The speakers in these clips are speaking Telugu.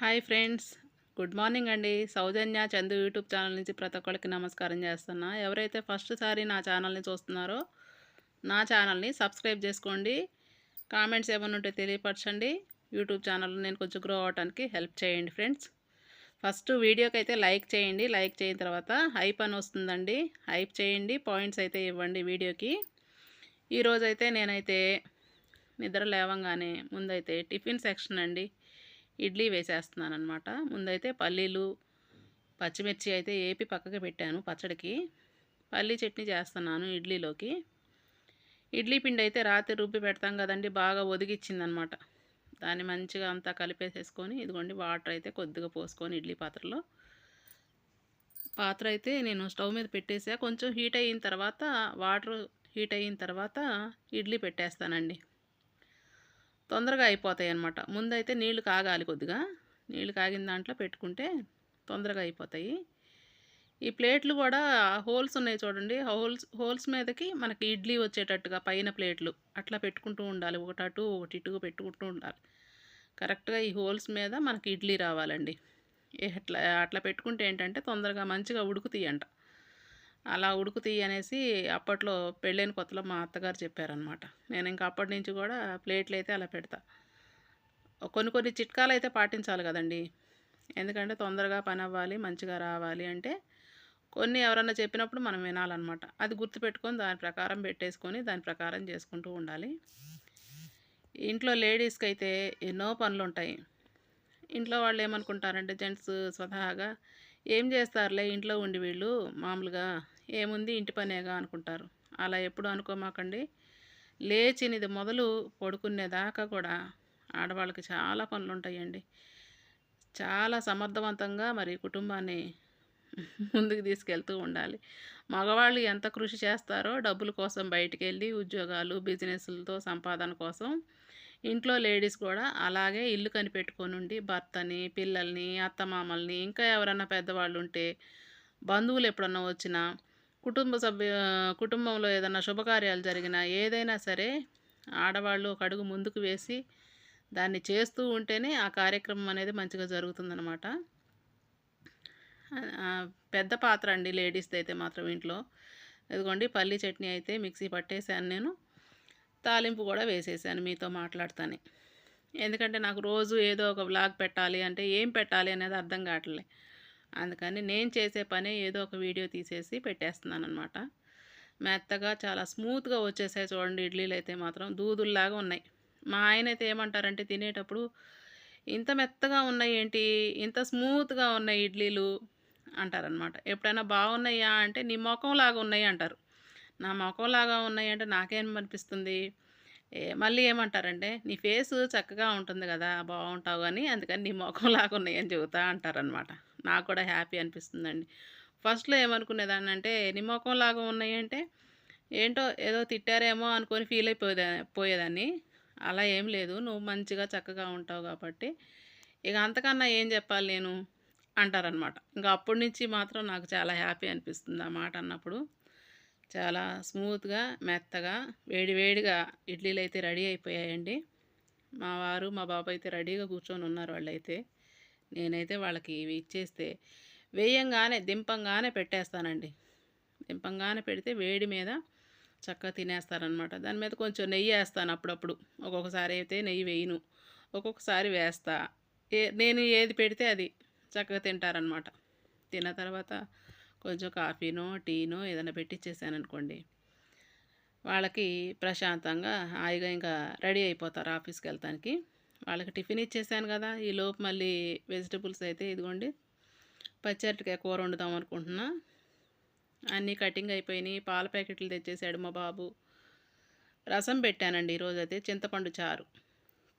Hi friends. గుడ్ మార్నింగ్ అండి. సౌజన్య చందు యూట్యూబ్ ఛానల్ నుంచి ప్రతి ఒక్కరికి నమస్కారం చేస్తున్నా. ఎవరైతే ఫస్ట్ సారి నా ఛానల్ని చూస్తున్నారో నా ఛానల్ని సబ్స్క్రైబ్ చేసుకోండి. కామెంట్స్ ఏమైనా ఉంటే తెలియపరచండి. యూట్యూబ్ ఛానల్ నేను కొంచెం గ్రో అవడానికి హెల్ప్ చేయండి ఫ్రెండ్స్. ఫస్ట్ వీడియోకి అయితే లైక్ చేయండి. లైక్ చేయిన తర్వాత హైప్ అని వస్తుందండి. హైప్ చేయండి. పాయింట్స్ అయితే ఇవ్వండి వీడియోకి. ఈరోజైతే నేనైతే నిద్ర లేవంగానే ముందైతే టిఫిన్ సెక్షన్ అండి. ఇడ్లీ వేసేస్తున్నాను అనమాట ముందైతే పల్లీలు పచ్చిమిర్చి అయితే ఏపి పక్కకి పెట్టాను పచ్చడికి. పల్లీ చట్నీ చేస్తున్నాను ఇడ్లీలోకి. ఇడ్లీ పిండి అయితే రాత్రి రుబ్బి పెడతాం కదండి బాగా ఒదిగిచ్చిందనమాట దాన్ని మంచిగా అంతా కలిపేసేసుకొని ఇదిగోండి వాటర్ అయితే కొద్దిగా పోసుకొని ఇడ్లీ పాత్రలో. పాత్ర అయితే నేను స్టవ్ మీద పెట్టేసా. కొంచెం హీట్ అయిన తర్వాత వాటర్ హీట్ అయిన తర్వాత ఇడ్లీ పెట్టేస్తానండి. తొందరగా అయిపోతాయి అన్నమాట ముందైతే నీళ్ళు కాగాలి కొద్దిగా. నీళ్ళు కాగిన దాంట్లో పెట్టుకుంటే తొందరగా అయిపోతాయి. ఈ ప్లేట్లు కూడా హోల్స్ ఉన్నాయి చూడండి. హోల్స్ హోల్స్ మీదకి మనకి ఇడ్లీ వచ్చేటట్టుగా పైన ప్లేట్లు అట్లా పెట్టుకుంటూ ఉండాలి. ఒకటి అటు ఒకటి ఇటు పెట్టుకుంటూ ఉండాలి. కరెక్ట్గా ఈ హోల్స్ మీద మనకి ఇడ్లీ రావాలండి. ఎట్లా అట్లా పెట్టుకుంటే ఏంటంటే తొందరగా మంచిగా ఉడుకుతాయి అంట అలా ఉడుకుతాయి అనేసి అప్పట్లో పెళ్ళైన కొత్తలో మా అత్తగారు చెప్పారనమాట నేను ఇంకా అప్పటి నుంచి కూడా ప్లేట్లు అయితే అలా పెడతా. కొన్ని కొన్ని చిట్కాలు అయితే పాటించాలి కదండి. ఎందుకంటే తొందరగా పని అవ్వాలి మంచిగా రావాలి అంటే కొన్ని ఎవరన్నా చెప్పినప్పుడు మనం వినాలన్నమాట. అది గుర్తుపెట్టుకొని దాని ప్రకారం పెట్టేసుకొని దాని ప్రకారం చేసుకుంటూ ఉండాలి. ఇంట్లో లేడీస్కి అయితే ఎన్నో పనులు ఉంటాయి ఇంట్లో వాళ్ళు ఏమనుకుంటారంటే జెంట్స్ స్వతహాగా ఏం చేస్తారులే ఇంట్లో ఉండి వీళ్ళు మామూలుగా ఏముంది ఇంటి పనేగా అనుకుంటారు. అలా ఎప్పుడు అనుకోమాకండి. లేచినది మొదలు పడుకునేదాకా కూడా ఆడవాళ్ళకి చాలా పనులు ఉంటాయండి చాలా సమర్థవంతంగా మరి కుటుంబాన్ని ముందుకు తీసుకెళ్తూ ఉండాలి. మగవాళ్ళు ఎంత కృషి చేస్తారో డబ్బుల కోసం బయటికి వెళ్ళి ఉద్యోగాలు బిజినెస్లతో సంపాదన కోసం ఇంట్లో లేడీస్ కూడా అలాగే ఇల్లు కనిపెట్టుకొని ఉండి భర్తని పిల్లల్ని అత్తమామల్ని ఇంకా ఎవరైనా పెద్దవాళ్ళు ఉంటే బంధువులు ఎప్పుడన్నా వచ్చినా కుటుంబ సభ్యు కుటుంబంలో ఏదైనా శుభకార్యాలు జరిగినా ఏదైనా సరే ఆడవాళ్ళు ఒక అడుగు ముందుకు వేసి దాన్ని చేస్తూ ఉంటేనే ఆ కార్యక్రమం అనేది మంచిగా జరుగుతుందనమాట పెద్ద పాత్ర అండి లేడీస్ది అయితే మాత్రం ఇంట్లో. ఇదిగోండి పల్లి చట్నీ అయితే మిక్సీ పట్టేశాను నేను. తాలింపు కూడా వేసేసాను మీతో మాట్లాడుతానే. ఎందుకంటే నాకు రోజు ఏదో ఒక బ్లాగ్ పెట్టాలి అంటే ఏం పెట్టాలి అనేది అర్థం కావట్లే. అందుకని నేను చేసే పనే ఏదో ఒక వీడియో తీసేసి పెట్టేస్తున్నాను అనమాట మెత్తగా చాలా స్మూత్గా వచ్చేసాయి చూడండి ఇడ్లీలు అయితే మాత్రం దూదుల్లాగా ఉన్నాయి. మా ఆయన అయితే ఏమంటారంటే తినేటప్పుడు ఇంత మెత్తగా ఉన్నాయి ఏంటి? ఇంత స్మూత్గా ఉన్నాయి ఇడ్లీలు అంటారనమాట ఎప్పుడైనా బాగున్నాయా అంటే నీ ముఖంలాగా ఉన్నాయి అంటారు. నా మొఖంలాగా ఉన్నాయి అంటే నాకేమనిపిస్తుంది మళ్ళీ ఏమంటారంటే నీ ఫేస్ చక్కగా ఉంటుంది కదా బాగుంటావు కానీ అందుకని నీ ముఖంలాగా ఉన్నాయని చెబుతా అంటారనమాట నాకు కూడా హ్యాపీ అనిపిస్తుందండి. ఫస్ట్లో ఏమనుకునేదాన్ని అంటే నీ ముఖంలాగా ఉన్నాయంటే ఏంటో ఏదో తిట్టారేమో అనుకొని ఫీల్ అయిపోయేదా పోయేదాన్ని. అలా ఏం లేదు. నువ్వు మంచిగా చక్కగా ఉంటావు కాబట్టి ఇక అంతకన్నా ఏం చెప్పాలి నేను? అంటారనమాట ఇంకా అప్పటి నుంచి మాత్రం నాకు చాలా హ్యాపీ అనిపిస్తుంది ఆ మాట అన్నప్పుడు. చాలా స్మూత్గా మెత్తగా వేడివేడిగా ఇడ్లీలు అయితే రెడీ అయిపోయాయండి. మా వారు మా బాబు అయితే రెడీగా కూర్చొని ఉన్నారు వాళ్ళైతే. నేనైతే వాళ్ళకి ఇవి ఇచ్చేస్తే వేయంగానే దింపంగానే పెట్టేస్తానండి. దింపంగానే పెడితే వేడి మీద చక్కగా తినేస్తారనమాట దాని మీద కొంచెం నెయ్యి వేస్తాను అప్పుడప్పుడు. ఒక్కొక్కసారి అయితే నెయ్యి వేయను. ఒక్కొక్కసారి వేస్తా. ఏ నేను ఏది పెడితే అది చక్కగా తింటారనమాట తిన్న తర్వాత కొంచెం కాఫీనో టీనో ఏదైనా పెట్టించేసాను అనుకోండి వాళ్ళకి ప్రశాంతంగా హాయిగా ఇంకా రెడీ అయిపోతారు ఆఫీస్కి వెళ్తానికి వాళ్ళకి టిఫిన్ ఇచ్చేసాను కదా ఈ లోపు మళ్ళీ వెజిటబుల్స్ అయితే ఇదిగోండి పచ్చరికాయ కూర వండుదాం అనుకుంటున్నా. అన్నీ కటింగ్ అయిపోయినాయి పాల ప్యాకెట్లు తెచ్చేసాడు మా బాబు. రసం పెట్టానండి ఈరోజు అయితే చింతపండు చారు.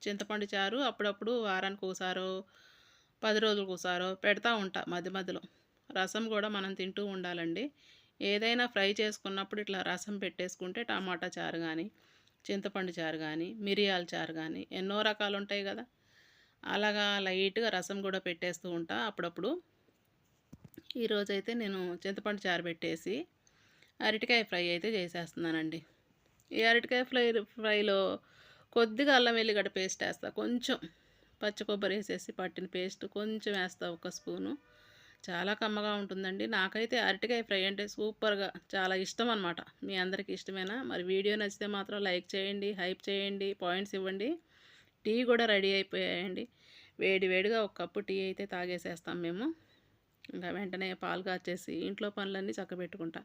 చింతపండు చారు అప్పుడప్పుడు వారానికి ఒకసారో పది రోజులకు ఒకసారో పెడతా ఉంటా మధ్య మధ్యలో. రసం కూడా మనం తింటూ ఉండాలండి. ఏదైనా ఫ్రై చేసుకున్నప్పుడు ఇట్లా రసం పెట్టేసుకుంటే టమాటా చారు కానీ చింతపండు చారు కానీ మిరియాల చారు కానీ ఎన్నో రకాలు ఉంటాయి కదా. అలాగా లైట్గా రసం కూడా పెట్టేస్తూ ఉంటా అప్పుడప్పుడు. ఈరోజైతే నేను చింతపండు చారు పెట్టేసి అరటికాయ ఫ్రై అయితే చేసేస్తున్నానండి. ఈ అరటికాయ ఫ్రై ఫ్రైలో కొద్దిగా అల్లం వెల్లిగడ్డ పేస్ట్ వేస్తా. కొంచెం పచ్చి కొబ్బరి వేసేసి పట్టిన పేస్ట్ కొంచెం వేస్తా ఒక స్పూను. చాలా కమ్మగా ఉంటుందండి. నాకైతే అరటికాయ ఫ్రై అంటే సూపర్గా చాలా ఇష్టం అనమాట మీ అందరికీ ఇష్టమేనా? మరి వీడియో నచ్చితే మాత్రం లైక్ చేయండి హైప్ చేయండి పాయింట్స్ ఇవ్వండి. టీ కూడా రెడీ అయిపోయాయండి. వేడి వేడిగా ఒక కప్పు టీ అయితే తాగేసేస్తాం మేము. ఇంకా వెంటనే పాలు కాచేసి ఇంట్లో పనులన్నీ చక్కబెట్టుకుంటా.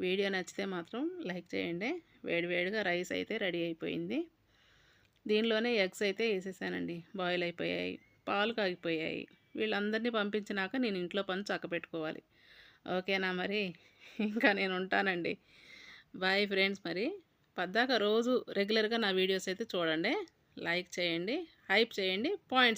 వీడియో నచ్చితే మాత్రం లైక్ చేయండి. వేడి వేడిగా రైస్ అయితే రెడీ అయిపోయింది. దీనిలోనే ఎగ్స్ అయితే వేసేసానండి. బాయిల్ అయిపోయాయి. పాలు కాగిపోయాయి. వీళ్ళందరినీ పంపించినాక నేను ఇంట్లో పని చక్కపెట్టుకోవాలి. ఓకేనా మరి? ఇంకా నేను ఉంటానండి. బాయ్ ఫ్రెండ్స్ మరి. పద్దాక రోజు రెగ్యులర్గా నా వీడియోస్ అయితే చూడండి. లైక్ చేయండి హైప్ చేయండి పాయింట్స్